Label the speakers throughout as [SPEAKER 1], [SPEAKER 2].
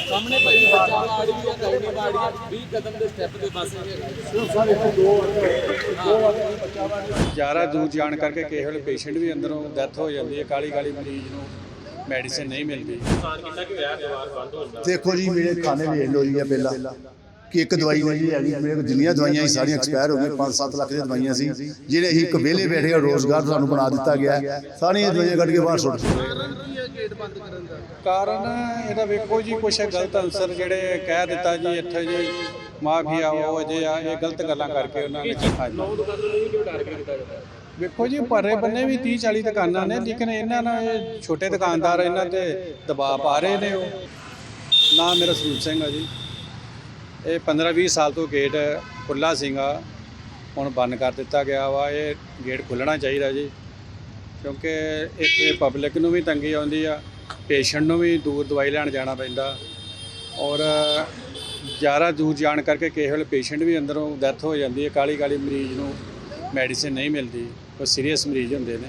[SPEAKER 1] ਸਾਹਮਣੇ ਭਾਈ ਬੱਚਾ ਵਾੜੀ ਆ ਗਾੜੀ ਵਾੜੀ ਆ 20 ਕਦਮ ਦੇ ਸਟੈਪ ਦੇ ਬਸ
[SPEAKER 2] ਜ਼ਿਆਦਾ ਦੂਰ ਜਾਣ ਕਰਕੇ ਕਿਸੇ ਵੇਲੇ ਪੇਸ਼ੈਂਟ ਵੀ ਅੰਦਰੋਂ ਡੈਥ ਹੋ ਜਾਂਦੀ ਹੈ ਕਾਲੀ ਕਾਲੀ ਮਰੀਜ਼ ਨੂੰ ਮੈਡੀਸਿਨ ਨਹੀਂ ਮਿਲਦੀ।
[SPEAKER 3] ਦੇਖੋ ਜੀ ਮੇਰੇ ਖਾਣੇ ਵੇਖ ਲਓ ਜੀ ਇਹ ਪਹਿਲਾਂ ਕਿ ਇੱਕ ਦਵਾਈ ਨਹੀਂ ਹੈਗੀ, ਮੇਰੇ ਕੋਲ ਜਿੰਨੀਆਂ ਦਵਾਈਆਂ ਸੀ, ਸਾਰੀਆਂ ਐਕਸਪਾਇਰ ਹੋ ਗਈਆਂ 5-7 ਲੱਖ ਦੀਆਂ ਦਵਾਈਆਂ ਸੀ, ਜਿਹੜੇ ਅਸੀਂ ਇੱਕ ਵਿਹਲੇ ਬੈਠੇ ਰੋਜ਼ਗਾਰ ਸਾਨੂੰ ਬਣਾ ਦਿੱਤਾ ਗਿਆ ਸਾਰੀਆਂ ਦਵਾਈਆਂ ਕੱਢ ਕੇ ਬਾਹਰ ਸੁੱਟ
[SPEAKER 2] ਕਾਰਨ ਇਹਦਾ ਵੇਖੋ ਜੀ, ਕੁਛ ਗਲਤ ਅਨਸਰ ਜਿਹੜੇ ਕਹਿ ਦਿੱਤਾ ਜੀ, ਇੱਥੇ ਜੀ ਮਾਫੀਆ ਉਹ ਅਜੇ ਆ, ਇਹ ਗਲਤ ਗੱਲਾਂ ਕਰਕੇ ਉਹਨਾਂ ਨੇ ਵੇਖੋ ਜੀ ਪਰੇ ਬੰਨੇ ਵੀ 30 40 ਦੁਕਾਨਾਂ ਨੇ, ਲੇਕਿਨ ਇਹਨਾਂ ਨਾਲ ਛੋਟੇ ਦੁਕਾਨਦਾਰ, ਇਹਨਾਂ ਤੇ ਦਬਾਅ ਪਾ ਰਹੇ ਨੇ ਉਹ। ਨਾ ਮੇਰਾ ਸਰੂਪ ਸਿੰਘ ਆ ਜੀ। ਇਹ 15 20 ਸਾਲ ਤੋਂ ਗੇਟ ਖੁੱਲਾ ਸੀਗਾ। ਹੁਣ ਬੰਦ ਕਰ ਦਿੱਤਾ ਗਿਆ ਵਾ। ਇਹ ਗੇਟ ਖੁੱਲਣਾ ਚਾਹੀਦਾ ਜੀ। ਕਿਉਂਕਿ ਇੱਥੇ ਪਬਲਿਕ ਨੂੰ ਵੀ ਤੰਗੀ ਆਉਂਦੀ ਆ। ਪੇਸ਼ੈਂਟ ਨੂੰ ਵੀ ਦੂਰ ਦਵਾਈ ਲੈਣ ਜਾਣਾ ਪੈਂਦਾ। ਔਰ ਜ਼ਿਆਦਾ ਦੂਰ ਜਾਣ ਕਰਕੇ ਕਿਸੇ ਵੇਲੇ ਪੇਸ਼ੈਂਟ ਵੀ ਅੰਦਰੋਂ ਡੈਥ ਹੋ ਜਾਂਦੀ ਹੈ। ਕਾਲੀ ਕਾਲੀ ਮਰੀਜ਼ ਨੂੰ ਮੈਡੀਸਿਨ ਨਹੀਂ ਮਿਲਦੀ। ਕੋਈ ਸੀਰੀਅਸ ਮਰੀਜ਼ ਹੁੰਦੇ ਨੇ।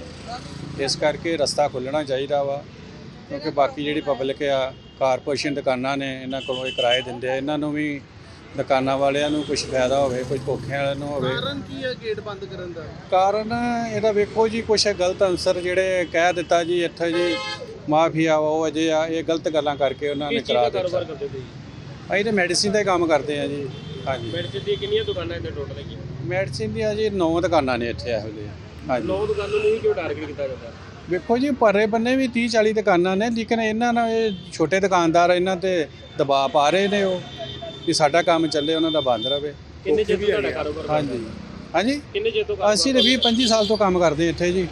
[SPEAKER 2] ਇਸ ਕਰਕੇ ਰਸਤਾ ਖੁੱਲਣਾ ਚਾਹੀਦਾ ਵਾ। ਕਿਉਂਕਿ ਬਾਕੀ ਜਿਹੜੀ ਪਬਲਿਕ ਆ ਕਾਰਪੋਰੇਸ਼ਨ ਦੁਕਾਨਾਂ ਨੇ, ਇਹਨਾਂ ਕੋਲੋਂ ਇਹ ਕਿਰਾਏ ਦਿੰਦੇ ਆ। ਇਹਨਾਂ ਨੂੰ ਵੀ ਦੁਕਾਨਾਂ ਵਾਲਿਆਂ ਨੂੰ ਕੁਝ ਫਾਇਦਾ ਹੋਵੇ ਕੁਝ ਭੁੱਖਿਆਂ ਵਾਲਿਆਂ ਨੂੰ ਹੋਵੇ।
[SPEAKER 4] ਕਾਰਨ ਕੀ ਹੈ ਗੇਟ ਬੰਦ ਕਰਨ ਦਾ?
[SPEAKER 2] ਕਾਰਨ ਇਹਦਾ ਵੇਖੋ ਜੀ ਕੁਛ ਗਲਤ ਅਨਸਰ ਜਿਹੜੇ ਕਹਿ ਦਿੱਤਾ ਜੀ ਇੱਥੇ ਜੀ ਮਾਫੀਆ ਉਹ ਅਜੇ ਆ ਇਹ ਗਲਤ ਗੱਲਾਂ ਕਰਕੇ ਉਹਨਾਂ ਨੇ ਕਰਾ ਦਿੱਤਾ। ਅਸੀਂ ਤੇ ਮੈਡੀਸਿਨ ਦਾ ਹੀ ਕੰਮ ਕਰਦੇ ਆ ਜੀ ਹਾਂਜੀ।
[SPEAKER 1] ਮੈਡੀਸਿਨ ਦੀ ਕਿੰਨੀਆਂ ਦੁਕਾਨਾਂ ਇੱਥੇ ਟੋਟਲ ਹੈਗੀਆਂ?
[SPEAKER 2] ਮੈਡੀਸਿਨ ਦੀਆਂ ਜੀ 9 ਦੁਕਾਨਾਂ ਨੇ ਇੱਥੇ ਇਹੋ ਜਿਹੀਆਂ ਹਾਂਜੀ।
[SPEAKER 1] ਨੌ ਦੁਕਾਨਾਂ ਨੂੰ ਹੀ ਕਿਉਂ ਟਾਰਗੇਟ ਕੀਤਾ ਜਾਂਦਾ?
[SPEAKER 2] ਵੇਖੋ ਜੀ ਪਰੇ ਬੰਨੇ ਵੀ 30 40 ਦੁਕਾਨਾਂ ਨੇ ਲੇਕਿਨ ਇਹਨਾਂ ਨਾਲ ਇਹ ਛੋਟੇ ਦੁਕਾਨਦਾਰ ਇਹਨਾਂ ਤੇ ਦਬਾਅ ਪਾ ਰਹੇ ਨੇ ਉਹ। ਕਿ ਸਾਡਾ ਕੰਮ ਚੱਲੇ ਉਹਨਾਂ ਦਾ ਬੰਦ ਰਵੇ।
[SPEAKER 1] ਕਿੰਨੇ ਚਿਰ ਤੋਂ ਤੁਹਾਡਾ ਕਾਰੋਬਾਰ
[SPEAKER 2] ਹਾਂਜੀ। ਹਾਂਜੀ?
[SPEAKER 1] ਕਿੰਨੇ ਚਿਰ ਤੋਂ
[SPEAKER 2] ਅਸੀਂ ਤੇ 20 25 ਸਾਲ ਤੋਂ ਕੰਮ ਕਰਦੇ ਇੱਥੇ ਜੀ।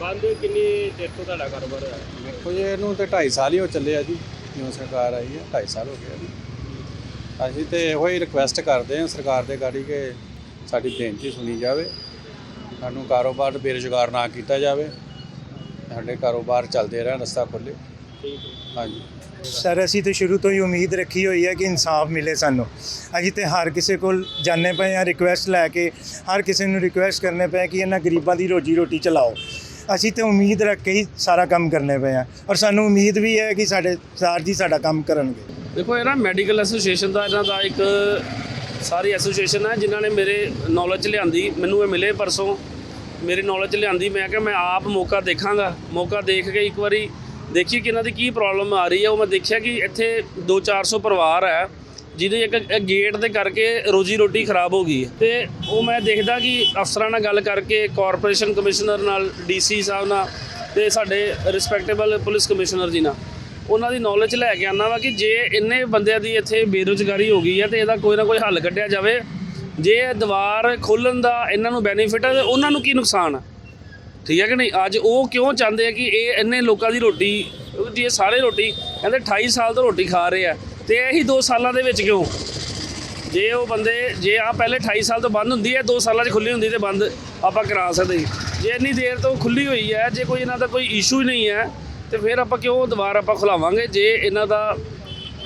[SPEAKER 1] ਬੰਦ ਕਿੰਨੀ ਚਿਰ ਤੋਂ ਤੁਹਾਡਾ ਕਾਰੋਬਾਰ ਹੈ
[SPEAKER 2] ਵੇਖੋ ਜੀ ਇਹਨੂੰ ਤੇ 2.5 ਸਾਲ ਹੀ ਹੋ ਚੱਲੇ ਆ ਜੀ। ਜਿਉਂ ਸਰਕਾਰ ਆਈ ਹੈ 2.5 ਸਾਲ ਹੋ ਗਏ ਆ ਜੀ। ਅਸੀਂ ਤੇ ਇਹੋ ਹੀ ਰਿਕੁਐਸਟ ਕਰਦੇ ਹਾਂ ਸਰਕਾਰ ਦੇ ਗਾੜੀ ਕਿ ਸਾਡੀ ਬੇਨਤੀ ਸੁਣੀ ਜਾਵੇ। ਸਾਨੂੰ ਕਾਰੋਬਾਰ ਬੇਰੁਜ਼ਗਾਰ ਨਾ ਕੀਤਾ ਜਾਵੇ। ਸਾਡੇ ਕਾਰੋਬਾਰ ਚੱਲਦੇ ਰਹਿਣ ਰਸਤਾ ਖੁੱਲੇ
[SPEAKER 1] ਠੀਕ ਹੈ।
[SPEAKER 2] ਹਾਂਜੀ।
[SPEAKER 5] ਸਰ, ਅਸੀਂ ਤਾਂ ਸ਼ੁਰੂ ਤੋਂ ਹੀ ਉਮੀਦ ਰੱਖੀ ਹੋਈ ਹੈ ਕਿ ਇਨਸਾਫ ਮਿਲੇ ਸਾਨੂੰ। ਅਸੀਂ ਤੇ ਹਰ ਕਿਸੇ ਕੋਲ ਜਾਣੇ ਪਏ ਹਾਂ ਰਿਕੁਐਸਟ ਲੈ ਕੇ, ਹਰ ਕਿਸੇ ਨੂੰ ਰਿਕੁਐਸਟ ਕਰਨੇ ਪਏ ਕਿ ਇਹਨਾਂ ਗਰੀਬਾਂ ਦੀ ਰੋਜੀ ਰੋਟੀ ਚਲਾਓ। ਅਸੀਂ ਤੇ ਉਮੀਦ ਰੱਖ ਕੇ ਹੀ ਸਾਰਾ ਕੰਮ ਕਰਨੇ ਪਏ ਹਾਂ ਔਰ ਸਾਨੂੰ ਉਮੀਦ ਵੀ ਹੈ ਕਿ ਸਾਡੇ ਸਰ ਜੀ ਸਾਡਾ ਕੰਮ ਕਰਨਗੇ।
[SPEAKER 6] ਦੇਖੋ, ਇਹ ਨਾ ਮੈਡੀਕਲ ਐਸੋਸੀਏਸ਼ਨ ਦਾ, ਇਹਨਾਂ ਦਾ ਇੱਕ ਸਾਰੀ ਐਸੋਸੀਏਸ਼ਨ ਹੈ ਜਿਨ੍ਹਾਂ ਨੇ ਮੇਰੇ ਨੌਲੇਜ 'ਚ ਲਿਆਂਦੀ, ਮੈਨੂੰ ਇਹ ਮਿਲੇ ਪਰਸੋਂ। ਮੇਰੇ ਨੌਲੇਜ 'ਚ ਲਿਆਂਦੀ, ਮੈਂ ਕਿਹਾ ਮੈਂ ਆਪ ਮੌਕਾ ਦੇਖਾਂਗਾ। ਮੌਕਾ ਦੇਖ ਕੇ ਇੱਕ ਵਾਰੀ ਦੇਖੀ ਕਿ ਇਹਨਾਂ ਦੀ ਕੀ ਪ੍ਰੋਬਲਮ ਆ ਰਹੀ ਹੈ ਉਹ ਮੈਂ ਦੇਖਿਆ ਕਿ ਇੱਥੇ 2-400 ਪਰਿਵਾਰ ਹੈ, ਜਿਹਦੇ ਇੱਕ ਗੇਟ ਦੇ ਕਰਕੇ ਰੋਜੀ ਰੋਟੀ ਖਰਾਬ ਹੋ ਗਈ ਹੈ। ਤੇ ਉਹ ਮੈਂ ਦੇਖਦਾ ਕਿ ਅਫਸਰਾਂ ਨਾਲ ਗੱਲ ਕਰਕੇ ਕਾਰਪੋਰੇਸ਼ਨ ਕਮਿਸ਼ਨਰ ਨਾਲ ਡੀਸੀ ਸਾਹਿਬ ਨਾਲ ਤੇ ਸਾਡੇ ਰਿਸਪੈਕਟੇਬਲ ਪੁਲਿਸ ਕਮਿਸ਼ਨਰ ਜੀ ਨਾਲ ਉਹਨਾਂ ਦੀ ਨੌਲੇਜ ਲੈ ਕੇ ਆਨਾ ਵਾ ਕਿ ਜੇ ਇੰਨੇ ਬੰਦਿਆਂ ਦੀ ਇੱਥੇ ਬੇਰੁਜ਼ਗਾਰੀ ਹੋ ਗਈ ਹੈ ਤੇ ਇਹਦਾ ਕੋਈ ਨਾ ਕੋਈ ਹੱਲ ਕੱਢਿਆ ਜਾਵੇ। ਜੇ ਦੀਵਾਰ ਖੋਲਣ ਦਾ ਇਹਨਾਂ ਨੂੰ ਬੈਨੀਫਿਟ ਹੈ ਤੇ ਉਹਨਾਂ ਨੂੰ ਕੀ ਨੁਕਸਾਨ ਹੈ ਠੀਕ ਹੈ ਕਿ ਨਹੀਂ? ਅੱਜ ਉਹ ਕਿਉਂ ਚਾਹੁੰਦੇ ਆ ਕਿ ਇਹ ਇੰਨੇ ਲੋਕਾਂ ਦੀ ਰੋਟੀ, ਜੀ ਇਹ ਸਾਰੇ ਰੋਟੀ, ਕਹਿੰਦੇ 28 ਸਾਲ ਤੋਂ ਰੋਟੀ ਖਾ ਰਹੇ ਆ ਤੇ ਇਹੀ 2 ਸਾਲਾਂ ਦੇ ਵਿੱਚ ਕਿਉਂ? ਜੇ ਉਹ ਬੰਦੇ, ਜੇ ਆ ਪਹਿਲੇ 28 ਸਾਲ ਤੋਂ ਬੰਦ ਹੁੰਦੀ ਹੈ 2 ਸਾਲਾਂ 'ਚ ਖੁੱਲੀ ਹੁੰਦੀ ਤੇ ਬੰਦ ਆਪਾਂ ਕਰਾ ਸਕਦੇ ਜੇ ਇੰਨੀ ਦੇਰ ਤੋਂ ਖੁੱਲੀ ਹੋਈ ਹੈ, ਜੇ ਕੋਈ ਇਹਨਾਂ ਦਾ ਕੋਈ ਇਸ਼ੂ ਹੀ ਨਹੀਂ ਹੈ, ਤੇ ਫਿਰ ਆਪਾਂ ਕਿਉਂ ਦੁਬਾਰਾ ਆਪਾਂ ਖੁਲਾਵਾਂਗੇ? ਜੇ ਇਹਨਾਂ ਦਾ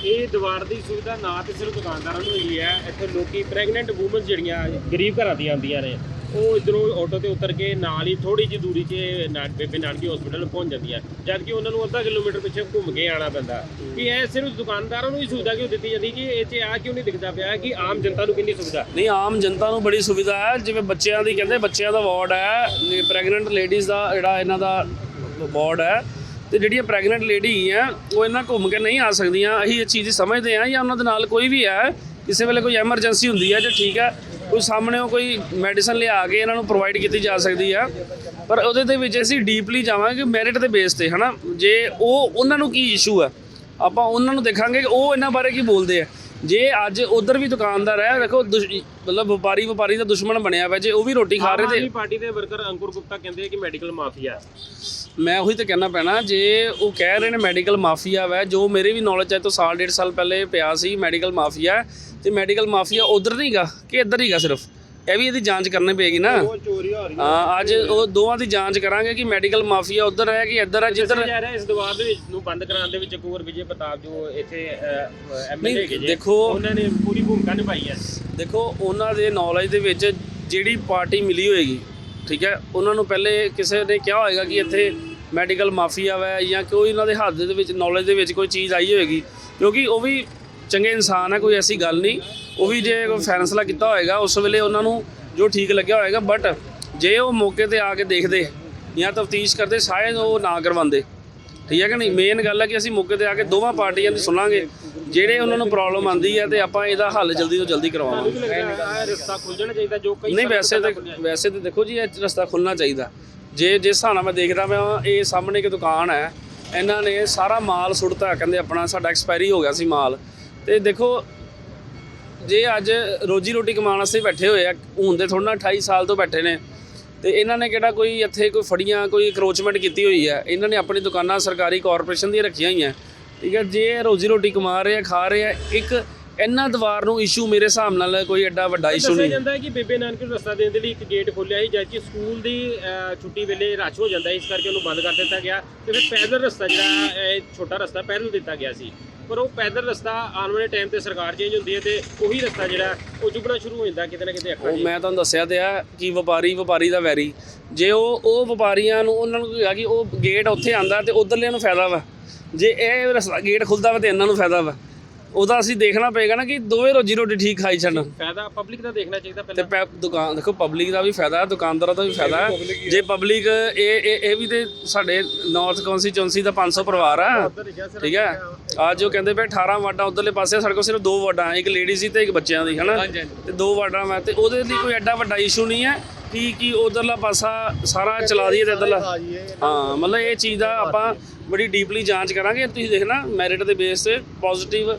[SPEAKER 1] ਇਹ ਦੀਵਾਰ ਦੀ ਸੁਵਿਧਾ ਨਾ ਤੇ ਸਿਰਫ ਦੁਕਾਨਦਾਰਾਂ ਨੂੰ ਹੀ ਹੈ, ਇੱਥੇ ਲੋਕੀ ਪ੍ਰੈਗਨੈਂਟ ਔਮਨ ਜਿਹੜੀਆਂ ਗਰੀਬ ਘਰਾਂ ਦੀਆਂ ਆਉਂਦੀਆਂ ਨੇ ਉਹ ਇਧਰੋਂ ਆਟੋ ਤੇ ਉਤਰ ਕੇ ਨਾਲ ਹੀ ਥੋੜੀ ਜਿਹੀ ਦੂਰੀ 'ਚ ਨਾਨ ਬੇਬੇ ਨਾਨਕੀ ਹਸਪੀਟਲ ਪਹੁੰਚ ਜਾਂਦੀਆਂ ਜਦ ਕਿ ਉਹਨਾਂ ਨੂੰ ਅੱਧਾ ਕਿਲੋਮੀਟਰ ਪਿੱਛੇ ਘੁੰਮ ਕੇ ਆਉਣਾ ਪੈਂਦਾ। ਕਿ ਇਹ ਸਿਰਫ ਦੁਕਾਨਦਾਰਾਂ ਨੂੰ ਹੀ ਸੁਵਿਧਾ ਕਿਉਂ ਦਿੱਤੀ ਜਾਂਦੀ ਕਿ ਇਹ 'ਚ ਆ ਕਿਉਂ ਨਹੀਂ ਦਿਖਦਾ ਪਿਆ ਕਿ ਆਮ ਜਨਤਾ ਨੂੰ ਕਿੰਨੀ ਸੁਵਿਧਾ?
[SPEAKER 6] ਨਹੀਂ ਆਮ ਜਨਤਾ ਨੂੰ ਬੜੀ ਸੁਵਿਧਾ ਹੈ। ਜਿਵੇਂ ਬੱਚਿਆਂ ਦੀ ਕਹਿੰਦੇ ਬੱਚਿਆਂ ਦਾ ਵਾਰਡ ਹੈ ਪ੍ਰੈਗਨੈਂਟ ਲੇਡੀਜ਼ ਦਾ ਜਿਹੜਾ ਇਹਨਾਂ ਦਾ ਵਾਰਡ ਹੈ ਤੇ ਜਿਹੜੀਆਂ ਪ੍ਰੈਗਨੈਂਟ ਲੇਡੀ ਹੈ ਉਹ ਇਹਨਾਂ ਘੁੰਮ ਕੇ ਨਹੀਂ ਆ ਸਕਦੀਆਂ। ਅਸੀਂ ਇਹ ਚੀਜ਼ ਸਮਝਦੇ ਹਾਂ ਜਾਂ ਉਹਨਾਂ ਦੇ ਨਾਲ ਕੋਈ ਵੀ ਹੈ ਕਿਸੇ ਵੇਲੇ ਕੋਈ ਐਮਰਜੈਂਸੀ ਹੁੰਦੀ ਹੈ ਜੇ ਠੀਕ ਹੈ ਕੋਈ ਸਾਹਮਣੇ ਉਹ ਕੋਈ ਮੈਡੀਸਨ ਲਿਆ ਕੇ ਇਹਨਾਂ ਨੂੰ ਪ੍ਰੋਵਾਈਡ ਕੀਤੀ ਜਾ ਸਕਦੀ ਹੈ ਪਰ ਉਹਦੇ ਦੇ ਵਿੱਚ ਅਸੀਂ ਡੀਪਲੀ ਜਾਵਾਂਗੇ ਮੈਰਿਟ ਦੇ ਬੇਸ ਤੇ, ਹਨਾ? ਜੇ ਉਹ ਉਹਨਾਂ ਨੂੰ ਕੀ ਇਸ਼ੂ ਹੈ ਆਪਾਂ ਉਹਨਾਂ ਨੂੰ ਦੇਖਾਂਗੇ ਕਿ ਉਹ ਇਹਨਾਂ ਬਾਰੇ ਕੀ ਬੋਲਦੇ ਆ। ਜੇ ਅੱਜ ਉਧਰ ਵੀ ਦੁਕਾਨਦਾਰ ਹੈ ਦੇਖੋ ਦੁਸ਼- ਮਤਲਬ ਵਪਾਰੀ ਵਪਾਰੀ ਦਾ ਦੁਸ਼ਮਣ ਬਣਿਆ ਹੋਇਆ ਜੇ ਉਹ ਵੀ ਰੋਟੀ ਖਾ ਰਹੇ ਤੇ
[SPEAKER 1] ਪਾਰਟੀ ਦੇ ਵਰਕਰ ਅੰਕੁਰ ਗੁਪਤਾ ਕਹਿੰਦੇ ਆ ਕਿ ਮੈਡੀਕਲ ਮਾਫੀਆ। ਹੈ
[SPEAKER 6] ਮੈਂ ਉਹੀ ਤਾਂ ਕਹਿਣਾ ਪੈਣਾ ਜੇ ਉਹ ਕਹਿ ਰਹੇ ਨੇ ਮੈਡੀਕਲ ਮਾਫੀਆ ਵੈ ਜੋ ਮੇਰੇ ਵੀ ਨੌਲੇਜ ਹੈ ਤੋਂ ਸਾਲ ਡੇਢ ਸਾਲ ਪਹਿਲੇ ਪਿਆ ਸੀ ਮੈਡੀਕਲ ਮਾਫੀਆ ਤੇ ਮੈਡੀਕਲ ਮਾਫੀਆ ਉਧਰ ਨਹੀਂਗਾ ਕਿ ਇੱਧਰ ਹੀਗਾ ਸਿਰਫ? ਇਹ ਵੀ ਇਹਦੀ ਜਾਂਚ ਕਰਨੀ ਪਏਗੀ ਨਾ। ਹਾਂ ਅੱਜ ਉਹ ਦੋਵਾਂ ਦੀ ਜਾਂਚ ਕਰਾਂਗੇ ਕਿ ਮੈਡੀਕਲ ਮਾਫੀਆ ਉਧਰ ਹੈ ਕਿ ਇੱਧਰ ਹੈ ਜਿੱਧਰ
[SPEAKER 1] ਦੱਸਿਆ ਜਾ ਰਿਹਾ ਇਸ ਦੀਵਾਰ ਦੇ ਵਿੱਚ ਨੂੰ ਬੰਦ ਕਰਾਉਣ ਦੇ ਵਿੱਚ ਕੁਵਰ ਵਿਜੇ ਪ੍ਰਤਾਪ ਜੋ ਇੱਥੇ ਐਮਐਲਏ ਹੈਗੇ ਜੇ
[SPEAKER 6] ਦੇਖੋ-
[SPEAKER 1] ਉਹਨਾਂ ਨੇ ਪੂਰੀ ਭੂਮਿਕਾ ਨਿਭਾਈ ਹੈ।
[SPEAKER 6] ਦੇਖੋ ਉਹਨਾਂ ਦੇ ਨੌਲੇਜ ਦੇ ਵਿੱਚ ਜਿਹੜੀ ਪਾਰਟੀ ਮਿਲੀ ਹੋਏਗੀ ਠੀਕ ਹੈ? ਉਹਨਾਂ ਨੂੰ ਪਹਿਲੇ ਕਿਸੇ ਨੇ ਕਿਹਾ ਹੋਏਗਾ ਕਿ ਇੱਥੇ ਮੈਡੀਕਲ ਮਾਫੀਆ ਵੈ ਜਾਂ ਕੋਈ ਉਹਨਾਂ ਦੇ ਹੱਥ ਦੇ ਵਿੱਚ ਨੌਲੇਜ ਦੇ ਵਿੱਚ ਕੋਈ ਚੀਜ਼ ਆਈ ਹੋਏਗੀ। ਕਿਉਂਕਿ ਉਹ ਵੀ ਚੰਗੇ ਇਨਸਾਨ ਹੈ ਕੋਈ ਐਸੀ ਗੱਲ ਨਹੀਂ। ਉਹ ਵੀ ਜੇ ਕੋਈ ਫੈਸਲਾ ਕੀਤਾ ਹੋਏਗਾ, ਉਸ ਵੇਲੇ ਉਹਨਾਂ ਨੂੰ ਜੋ ਠੀਕ ਲੱਗਿਆ ਹੋਏਗਾ ਬਟ ਜੇ ਉਹ ਮੌਕੇ ਤੇ ਆ ਕੇ ਦੇਖਦੇ ਜਾਂ ਤਫਤੀਸ਼ ਕਰਦੇ, ਸ਼ਾਇਦ ਉਹ ਨਾ ਕਰਵਾਉਂਦੇ। ਠੀਕ ਹੈ ਕਿ ਨਹੀਂ? ਮੇਨ ਗੱਲ ਹੈ ਕਿ ਅਸੀਂ ਮੌਕੇ ਤੇ ਆ ਕੇ ਦੋਵਾਂ ਪਾਰਟੀਆਂ ਦੀ ਸੁਣਾਂਗੇ। ਜਿਹੜੇ ਉਹਨਾਂ ਨੂੰ ਪ੍ਰੋਬਲਮ ਆਂਦੀ ਹੈ ਤੇ ਆਪਾਂ ਇਹਦਾ ਹੱਲ ਜਲਦੀ ਤੋਂ ਜਲਦੀ ਕਰਵਾਵਾਂਗੇ।
[SPEAKER 1] ਰਸਤਾ ਖੁੱਲ ਜਾਣਾ ਚਾਹੀਦਾ ਜੋ ਕਈ
[SPEAKER 6] ਨਹੀਂ, ਵੈਸੇ
[SPEAKER 1] ਤੋਂ
[SPEAKER 6] ਤਾਂ ਵੈਸੇ ਤਾਂ ਦੇਖੋ ਜੀ, ਇਹ ਰਸਤਾ ਖੁੱਲਣਾ ਚਾਹੀਦਾ। ਜੇ ਜਿਸ ਹਿਸਾਬ ਨਾਲ ਮੈਂ ਦੇਖਦਾ ਮੈਂ ਇਹ ਸਾਹਮਣੇ ਇੱਕ ਦੁਕਾਨ ਹੈ। ਇਹਨਾਂ ਨੇ ਸਾਰਾ ਮਾਲ ਸੁੱਟਤਾ, ਕਹਿੰਦੇ ਆਪਣਾ ਸਾਡਾ ਐਕਸਪਾਇਰੀ ਹੋ ਗਿਆ ਸੀ ਮਾਲ। ਤੇ ਦੇਖੋ, ਜੇ ਅੱਜ ਰੋਜੀ ਰੋਟੀ ਕਮਾਉਣ ਵਾਸਤੇ ਬੈਠੇ ਹੋਏ ਆ, ਹੁਣ ਦੇ ਥੋੜਾ 28 ਸਾਲ ਤੋਂ ਬੈਠੇ ਨੇ। ਤੇ ਇਹਨਾਂ ਨੇ ਕਿਹੜਾ ਕੋਈ ਇੱਥੇ ਕੋਈ ਫੜੀਆਂ, ਕੋਈ ਕਰੋਚਮੈਂਟ ਕੀਤੀ ਹੋਈ ਹੈ? ਇਹਨਾਂ ਨੇ ਆਪਣੀ ਦੁਕਾਨਾਂ ਸਰਕਾਰੀ ਕਾਰਪੋਰੇਸ਼ਨ ਦੀਆਂ ਰੱਖੀਆਂ ਹੋਈਆਂ। ਠੀਕ ਹੈ, ਜੇ ਰੋਜੀ ਰੋਟੀ ਕਮਾ ਰਹੇ ਆ, ਖਾ ਰਹੇ ਆ, ਇੱਕ ਇਹਨਾਂ ਦੀਵਾਰ ਨੂੰ ਇਸ਼ੂ ਮੇਰੇ ਹਿਸਾਬ ਨਾਲ ਕੋਈ ਐਡਾ ਵੱਡਾ ਇਸ਼ੂ
[SPEAKER 1] ਦੱਸਿਆ
[SPEAKER 6] ਨਹੀਂ।
[SPEAKER 1] ਜਾਂਦਾ ਹੈ ਕਿ ਬੇਬੇ ਨਾਨਕ ਨੂੰ ਰਸਤਾ ਦੇਣ ਦੇ ਲਈ ਇੱਕ ਗੇਟ ਖੋਲਿਆ ਸੀ ਜਦ ਕਿ ਸਕੂਲ ਦੀ ਅਹ, ਛੁੱਟੀ ਵੇਲੇ ਰਸ਼ ਹੋ ਜਾਂਦਾ ਹੈ, ਇਸ ਕਰਕੇ ਉਹਨੂੰ ਬੰਦ ਕਰ ਦਿੱਤਾ ਗਿਆ ਤੇ ਫਿਰ ਪੈਦਲ ਰਸਤਾ ਜਿਹੜਾ ਇਹ ਛੋਟਾ ਰਸਤਾ ਪੈਦਲ ਦਿੱਤਾ ਗਿਆ ਸੀ। ਪਰ ਉਹ ਪੈਦਲ ਰਸਤਾ ਆਉਣ ਵਾਲੇ ਟਾਈਮ ਤੇ ਸਰਕਾਰ ਚੇਂਜ ਹੁੰਦੀ ਹੈ ਤੇ ਉਹੀ ਰਸਤਾ ਜਿਹੜਾ ਉਹ ਚੁੱਕਣਾ ਸ਼ੁਰੂ ਹੋ ਜਾਂਦਾ ਕਿਤੇ ਨਾ ਕਿਤੇ ਅੱਖਾਂ
[SPEAKER 6] ਉਹ ਮੈਂ ਤੁਹਾਨੂੰ ਦੱਸਿਆ ਤੇ ਆ ਕਿ ਵਪਾਰੀ ਵਪਾਰੀ ਦਾ ਵੈਰੀ। ਜੇ ਉਹ ਉਹ ਵਪਾਰੀਆਂ ਨੂੰ ਉਹਨਾਂ ਨੂੰ ਕਿਹਾ ਕਿ ਉਹ ਗੇਟ ਉੱਥੇ ਆਂਦਾ ਤੇ ਉਧਰਲਿਆਂ ਨੂੰ ਫਾਇਦਾ ਵਾ। ਜੇ ਇਹ ਰਸਤਾ ਗੇਟ ਖੁੱਲਦਾ ਵਾ ਤੇ ਇਹਨਾਂ ਨੂੰ ਫਾਇਦਾ ਵਾ। ਉਹਦਾ ਅਸੀਂ ਦੇਖਣਾ ਪਏਗਾ ਨਾ ਕਿ ਦੋਵੇਂ ਰੋਜੀ ਰੋਟੀ ਠੀਕ ਖਾਈ ਛੱਡਣ
[SPEAKER 1] ਫਾਇਦਾ ਪਬਲਿਕ ਦਾ ਦੇਖਣਾ ਚਾਹੀਦਾ
[SPEAKER 6] ਤੇ
[SPEAKER 1] ਪਹਿਲਾਂ।
[SPEAKER 6] ਪੈ- ਦੁਕਾਨ ਦੇਖੋ ਪਬਲਿਕ ਦਾ ਵੀ ਫਾਇਦਾ ਦੁਕਾਨਦਾਰਾਂ ਦਾ ਵੀ ਫਾਇਦਾ ਹੈ। ਜੇ ਪਬਲਿਕ ਇਹ ਇਹ ਇਹ ਵੀ ਤੇ ਸਾਡੇ ਨਾਰਥ ਕੌਂਸਟੀਚੁਐਂਸੀ ਦਾ 500 ਪਰਿਵਾਰ ਆ। ਠੀਕ ਹੈ? ਅੱਜ ਉਹ ਕਹਿੰਦੇ ਪਏ 18 ਵਾਰਡਾਂ ਉਧਰਲੇ ਪਾਸੇ ਸਾਡੇ ਕੋਲ ਸਿਰਫ ਦੋ ਵਾਰਡਾਂ ਇੱਕ ਲੇਡੀ ਸੀ ਤੇ ਇੱਕ ਬੱਚਿਆਂ ਦੀ ਹਨਾ? ਤੇ ਦੋ ਵਾਰਡਾਂ ਮੈਂ ਤੇ ਉਹਦੇ ਲਈ ਕੋਈ ਐਡਾ ਵੱਡਾ ਇਸ਼ੂ ਨਹੀਂ ਹੈ ਕਿ ਕਿ ਉਧਰਲਾ ਪਾਸਾ ਸਾਰਾ ਚਲਾ ਦਈਏ ਤੇ ਇਧਰਲਾ। ਹਾਂ ਮਤਲਬ ਇਹ ਚੀਜ਼ ਦਾ ਆਪਾਂ ਬੜੀ ਡੀਪਲੀ ਜਾਂਚ ਕਰਾਂਗੇ। ਤੁਸੀਂ ਦੇਖਣਾ ਮੈਰਿਟ ਦੇ ਬੇਸ ਤੇ ਪੋਜ਼ਿਟਿਵ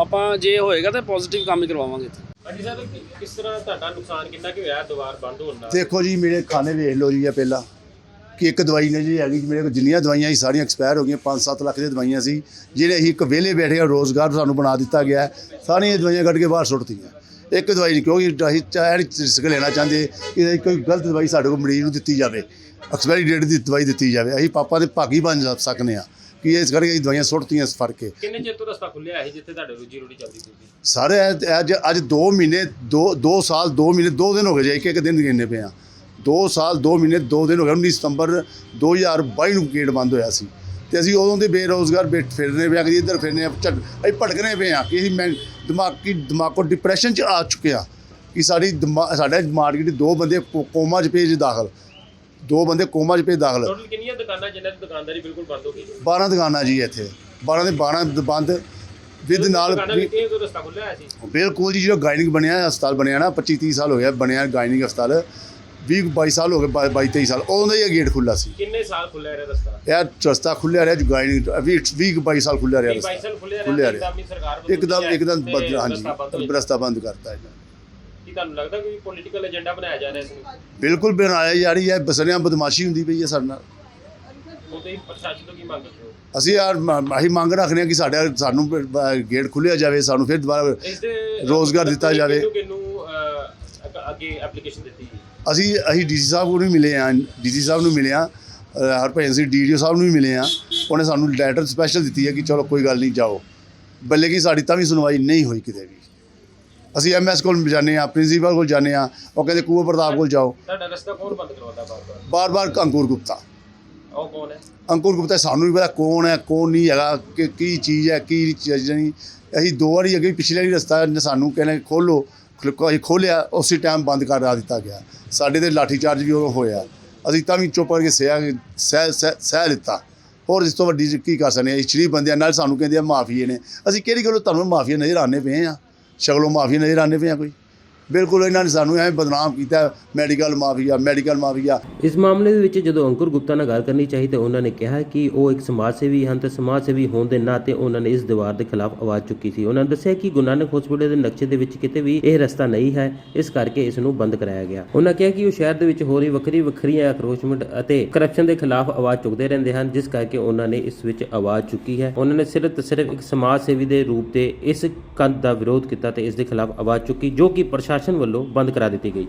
[SPEAKER 6] ਆਪਾਂ ਜੇ ਹੋਏਗਾ ਤਾਂ ਪੋਜ਼ਿਟਿਵ ਕੰਮ ਹੀ ਕਰਵਾਵਾਂਗੇ
[SPEAKER 1] ਹਾਂਜੀ ਸਰ ਕਿਸ ਤਰ੍ਹਾਂ ਤੁਹਾਡਾ ਨੁਕਸਾਨ ਕਿੰਨਾ ਕੁ ਹੋਇਆ? ਦੁਆਰ ਬੰਦ ਹੋਣ ਨਾਲ?
[SPEAKER 3] ਦੇਖੋ ਜੀ ਮੇਰੇ ਖਾਨੇ ਵੇਖ ਲਓ ਜੀ ਇਹ ਪਹਿਲਾਂ। ਕਿ ਇੱਕ ਦਵਾਈ ਨੇ ਜੀ ਹੈਗੀ ਮੇਰੇ ਕੋਲ ਜਿੰਨੀਆਂ ਦਵਾਈਆਂ ਸੀ ਸਾਰੀਆਂ ਐਕਸਪਾਇਰ ਹੋ ਗਈਆਂ 5-7 ਲੱਖ ਦੀਆਂ ਦਵਾਈਆਂ ਸੀ। ਜਿਹੜੇ ਅਸੀਂ ਇੱਕ ਵਿਹਲੇ ਬੈਠੇ ਆ ਰੋਜ਼ਗਾਰ ਸਾਨੂੰ ਬਣਾ ਦਿੱਤਾ ਗਿਆ। ਸਾਰੀਆਂ ਦਵਾਈਆਂ ਕੱਢ ਕੇ ਬਾਹਰ ਸੁੱਟਤੀਆਂ ਇੱਕ ਦਵਾਈ ਨਹੀਂ ਕਿਉਂਕਿ ਅਸੀਂ ਚਾਹੇ ਰਿਸਕ ਲੈਣਾ ਚਾਹੁੰਦੇ ਕਿ ਕੋਈ ਗਲਤ ਦਵਾਈ ਸਾਡੇ ਕੋਲ ਮਰੀਜ਼ ਨੂੰ ਦਿੱਤੀ ਜਾਵੇ ਐਕਸਪਾਇਰੀ ਡੇਟ ਦੀ ਦਵਾਈ ਦਿੱਤੀ ਜਾਵੇ। ਅਸੀਂ ਪਾਪਾ ਦੇ ਭਾਗੀ ਬਣ ਜਾ ਸਕਨੇ ਆ ਕਿ ਇਸ ਕਰਕੇ ਅਸੀਂ ਦਵਾਈਆਂ ਸੁੱਟਤੀਆਂ ਇਸ ਫ਼ਰਕ ਕੇ
[SPEAKER 1] ਕਿੰਨੇ ਚਿਰ ਤੋਂ ਰਸਤਾ ਖੁੱਲਿਆ ਹੈ ਜਿੱਥੇ ਤੁਹਾਡੇ ਰੋਜੀ ਰੋਟੀ ਚੱਲਦੀ ਸੀ?
[SPEAKER 3] ਸਾਰੇ ਅੱਜ ਅੱਜ ਅੱਜ 2 ਮਹੀਨੇ 2 2 ਸਾਲ 2 ਮਹੀਨੇ 2 ਦਿਨ ਹੋ ਗਏ ਜੀ ਇੱਕ ਇੱਕ ਦਿਨ ਗਿਣਨੇ ਪਏ ਆ। 2 ਸਾਲ 2 ਮਹੀਨੇ 2 ਦਿਨ ਹੋ ਗਏ। 19 ਸਤੰਬਰ 2022 ਨੂੰ ਗੇਟ ਬੰਦ ਹੋਇਆ ਸੀ। ਤੇ ਅਸੀਂ ਉਦੋਂ ਦੇ ਬੇਰੋਜ਼ਗਾਰ ਬੈਠ ਫਿਰਨੇ ਪਿਆ ਕਿ ਇੱਧਰ ਫਿਰਨੇ ਆ ਝਟ- ਅਸੀਂ ਭਟਕਨੇ ਪਏ ਆ ਕਿ ਅਸੀਂ ਮੈਂ ਦਿਮਾਗੀ ਦਿਮਾਗੋ ਡਿਪਰੈਸ਼ਨ ਚ ਆ ਚੁੱਕੇ ਆ ਕਿ ਸਾਡੀ ਦਿਮਾ- ਸਾਡਾ ਮਾਰਕੀਟ ਦੋ ਬੰਦੇ ਕੋ- ਕੋਮਾ ਚ ਪੇਜ ਦਾਖਲ। ਦੋ ਬੰਦੇ ਕੋਮਾ ਚ ਪੇਜ ਦਾਖਲ।
[SPEAKER 1] ਟੋਟਲ ਕਿੰਨੀਆਂ ਦੁਕਾਨਾਂ ਜਿਨ੍ਹਾਂ ਦੀ ਦੁਕਾਨਦਾਰੀ ਬਿਲਕੁਲ ਬੰਦ ਹੋ ਗਈ?
[SPEAKER 3] 12 ਦੁਕਾਨਾਂ ਜੀ ਇੱਥੇ। 12 ਦੇ 12 ਦ- ਬੰਦ ਵਿਦ ਨਾਲ
[SPEAKER 1] ਦੁਕਾਨਾਂ ਕਿਤੇ ਤੋਂ ਰਸਤਾ ਖੁੱਲਿਆ ਹੋਇਆ ਸੀ?
[SPEAKER 3] ਬਿਲਕੁਲ ਜੀ ਜਿਹੜਾ ਗਾਇਨਿੰਗ ਬਣਿਆ ਹਸਪਤਾਲ ਬਣਿਆ ਨਾ 25 30 ਸਾਲ ਹੋ ਗਿਆ ਬਣਿਆ ਗਾਇਨਿੰਗ ਹਸਪਤਾਲ। 20 22 ਸਾਲ ਹੋ ਗਏ 22 23 ਸਾਲ। ਉਦੋਂ ਦਾ ਹੀ ਗੇਟ ਖੁੱਲਾ ਸੀ।
[SPEAKER 1] ਕਿੰਨੇ ਸਾਲ ਖੁੱਲਿਆ ਰਿਹਾ ਰਸਤਾ?
[SPEAKER 3] ਇਹ ਰਸਤਾ ਖੁੱਲਿਆ ਰਿਹਾ ਜੋ ਗਾਇਨਿੰਗ 20 20 22 ਸਾਲ ਖੁੱਲਿਆ ਰਿਹਾ
[SPEAKER 1] 22
[SPEAKER 3] ਰਸਤਾ।
[SPEAKER 1] ਸਾਲ ਖੁੱਲਿਆ
[SPEAKER 3] ਖੁੱਲਿਆ
[SPEAKER 1] ਰਿਹਾ। ਇੱਕਦਮ ਸਰਕਾਰ
[SPEAKER 3] ਇੱਕਦਮ
[SPEAKER 1] ਤੇ ਰਸਤਾ ਬੰਦ ਹੋ
[SPEAKER 3] ਹਾਂਜੀ
[SPEAKER 1] ਗਿਆ।
[SPEAKER 3] ਰਸਤਾ ਬੰਦ ਕਰਤਾ ਹੈ
[SPEAKER 1] ਕੀ ਤੁਹਾਨੂੰ ਲੱਗਦਾ ਕੋਈ ਪੋਲੀਟੀਕਲ ਏਜੰਡਾ ਬਣਾਇਆ ਜਾ ਰਿਹਾ ਇਸ ਨੂੰ?
[SPEAKER 3] ਬਿਲਕੁਲ ਬਣਾਇਆ ਜਾ ਰਹੀ ਹੈ ਬਸਰਿਆਂ ਬਦਮਾਸ਼ੀ ਹੁੰਦੀ ਪਈ ਹੈ ਸਾਡੇ ਨਾਲ।
[SPEAKER 1] ਉਹਦੇ ਹੀ ਪ੍ਰਸ਼ਾਸਨ ਤੋਂ ਕੀ ਮੰਗ ਕਰਦੇ ਹੋ?
[SPEAKER 3] ਅਸੀਂ ਯਾਰ ਮ- ਅਸੀਂ ਮੰਗ ਰੱਖਦੇ ਹਾਂ ਕਿ ਸਾਡਾ ਸਾਨੂੰ ਬ- ਗੇਟ ਖੁੱਲਿਆ ਜਾਵੇ ਸਾਨੂੰ ਫਿਰ ਦੁਬਾਰਾ
[SPEAKER 1] ਇਸ ਦੇ
[SPEAKER 3] ਰੋਜ਼ਗਾਰ ਦਿੱਤਾ ਜਾਵੇ।
[SPEAKER 1] ਕਿਹਨੂੰ ਕਿਹਨੂੰ ਅਹ, ਅੱਗ- ਅੱਗੇ ਐਪਲੀਕੇਸ਼ਨ ਦਿੱਤੀ
[SPEAKER 3] ਅਸੀਂ ਅਸੀਂ ਡੀਸੀ ਸਾਹਿਬ ਨੂੰ ਵੀ ਮਿਲੇ ਆ ਡੀਸੀ ਸਾਹਿਬ ਨੂੰ ਮਿਲੇ ਆ ਹਰਭਜਨ ਸਿੰਘ ਡੀਡੀਓ ਸਾਹਿਬ ਨੂੰ ਵੀ ਮਿਲੇ ਆ ਉਹਨੇ ਸਾਨੂੰ ਲੈਟਰ ਸਪੈਸ਼ਲ ਦਿੱਤੀ ਹੈ ਕਿ ਚਲੋ ਕੋਈ ਗੱਲ ਨਹੀਂ ਜਾਓ। ਬੱਲੇ ਕਿ ਸਾਡੀ ਤਾਂ ਵੀ ਸੁਣਵਾਈ ਨਹੀਂ ਹੋਈ ਕਿਤੇ ਵੀ। ਅਸੀਂ ਐਮਐਸ ਕੋਲ ਜਾਂਦੇ ਆ ਪ੍ਰਿੰਸੀਪਲ ਕੋਲ ਜਾਂਦੇ ਆ ਉਹ ਕਹਿੰਦੇ ਕੂਆ ਪ੍ਰਤਾਪ ਕੋਲ ਜਾਓ।
[SPEAKER 1] ਤੁਹਾਡਾ ਰਸਤਾ ਕੌਣ ਬੰਦ ਕਰਵਾਉਂਦਾ ਬਾਰ-ਬਾਰ?
[SPEAKER 3] ਬਾਰ-ਬਾਰ ਅੰਕੁਰ ਗੁਪਤਾ।
[SPEAKER 1] ਉਹ ਕੌਣ ਹੈ?
[SPEAKER 3] ਅੰਕੁਰ ਗੁਪਤਾ ਸਾਨੂੰ ਵੀ ਪਤਾ ਕੌਣ ਹੈ ਕੌਣ ਨਹੀਂ ਹੈਗਾ ਕਿ ਕੀ ਚੀਜ਼ ਹੈ ਕੀ ਚੀਜ਼ ਨਹੀਂ। ਅਸੀਂ ਦੋ ਵਾਰੀ ਅੱਗੇ ਪਿਛਲੇ ਵਾਰੀ ਰਸਤਾ ਸਾਨੂੰ ਕਹਿੰਦੇ ਖੋਲੋ। ਅਸੀਂ ਖੋਲਿਆ ਉਸੇ ਟਾਈਮ ਬੰਦ ਕਰ ਦਿੱਤਾ ਗਿਆ। ਸਾਡੇ ਤੇ ਲਾਠੀ ਚਾਰਜ ਵੀ ਉਦੋਂ ਹੋਇਆ। ਅਸੀਂ ਤਾਂ ਵੀ ਚੁੱਪ ਕਰਕੇ ਸਹਿ ਸਹਿ ਸਹਿ- ਸਹਿ ਲਿੱਤਾ। ਹੋਰ ਇਸ ਤੋਂ ਵੱਡੀ ਕੀ ਕਰ ਸਕਦੇ ਅਸੀਂ ਸ਼ਰੀਫ ਬੰਦਿਆਂ ਨਾਲ ਸਾਨੂੰ ਕਹਿੰਦੇ ਆ ਮਾਫੀਏ ਨੇ। ਅਸੀਂ ਕਿਹੜੀ ਗੱਲੋਂ ਤੁਹਾਨੂੰ ਮਾਫੀਆ ਨਜ਼ਰ ਆਉਂਦੇ ਪਏ ਆ ਸ਼ਕਲੋਂ ਮਾਫ਼ੀ ਨਜ਼ਰ ਆਉਂਦੇ ਪਏ ਕੋਈ। ਬਿਲਕੁਲ ਇਹਨਾਂ ਨੇ ਸਾਨੂੰ ਐਵੇਂ ਬਦਨਾਮ ਕੀਤਾ ਮੈਡੀਕਲ ਮਾਫੀਆ ਮੈਡੀਕਲ ਮਾਫੀਆ
[SPEAKER 7] ਇਸ ਮਾਮਲੇ ਦੇ ਵਿੱਚ ਜਦੋਂ ਅੰਕੁਰ ਗੁਪਤਾ ਨਾਲ ਗੱਲ ਕਰਨੀ ਚਾਹੀ ਤਾਂ ਉਹਨਾਂ ਨੇ ਕਿਹਾ ਕਿ ਉਹ ਇੱਕ ਸਮਾਜ ਸੇਵੀ ਹਨ ਤੇ ਸਮਾਜ ਸੇਵੀ ਹੋਣ ਦੇ ਨਾਤੇ ਉਹਨਾਂ ਨੇ ਇਸ ਦੀਵਾਰ ਦੇ ਖਿਲਾਫ ਆਵਾਜ਼ ਚੁੱਕੀ ਸੀ। ਉਹਨਾਂ ਨੇ ਦੱਸਿਆ ਕਿ ਗੁਰੂ ਨਾਨਕ ਹਸਪੀਟਲ ਦੇ ਨਕਸ਼ੇ ਦੇ ਵਿੱਚ ਕਿਤੇ ਵੀ ਇਹ ਰਸਤਾ ਨਹੀਂ ਹੈ, ਇਸ ਕਰਕੇ ਇਸ ਨੂੰ ਬੰਦ ਕਰਾਇਆ ਗਿਆ। ਉਹਨਾਂ ਕਿਹਾ ਕਿ ਉਹ ਸ਼ਹਿਰ ਦੇ ਵਿੱਚ ਹੋ ਰਹੀ ਵੱਖਰੀ ਵੱਖਰੀਆਂ ਅਕਰੋਚਮੈਂਟ ਅਤੇ ਕਰਪਸ਼ਨ ਦੇ ਖਿਲਾਫ ਆਵਾਜ਼ ਚੁੱਕਦੇ ਰਹਿੰਦੇ ਹਨ, ਜਿਸ ਕਰਕੇ ਉਹਨਾਂ ਨੇ ਇਸ ਵਿੱਚ ਆਵਾਜ਼ ਚੁੱਕੀ ਹੈ। ਉਹਨਾਂ ਨੇ ਸਿਰਫ ਤੇ ਸਿਰਫ ਇੱਕ ਸਮਾਜ ਸੇਵੀ ਦੇ ਰੂਪ ਤੇ ਇਸ ਕੰਧ ਦਾ ਵਿਰੋਧ ਕੀਤਾ ਤੇ ਇਸ ਦੇ ਖਿਲਾਫ ਆਵਾਜ਼ ਚੁੱਕੀ, ਜੋ ਕਿ ਪ੍ਰਸ਼ਾਸਨ ਵੱਲੋਂ ਬੰਦ ਕਰਾ ਦਿੱਤੀ ਗਈ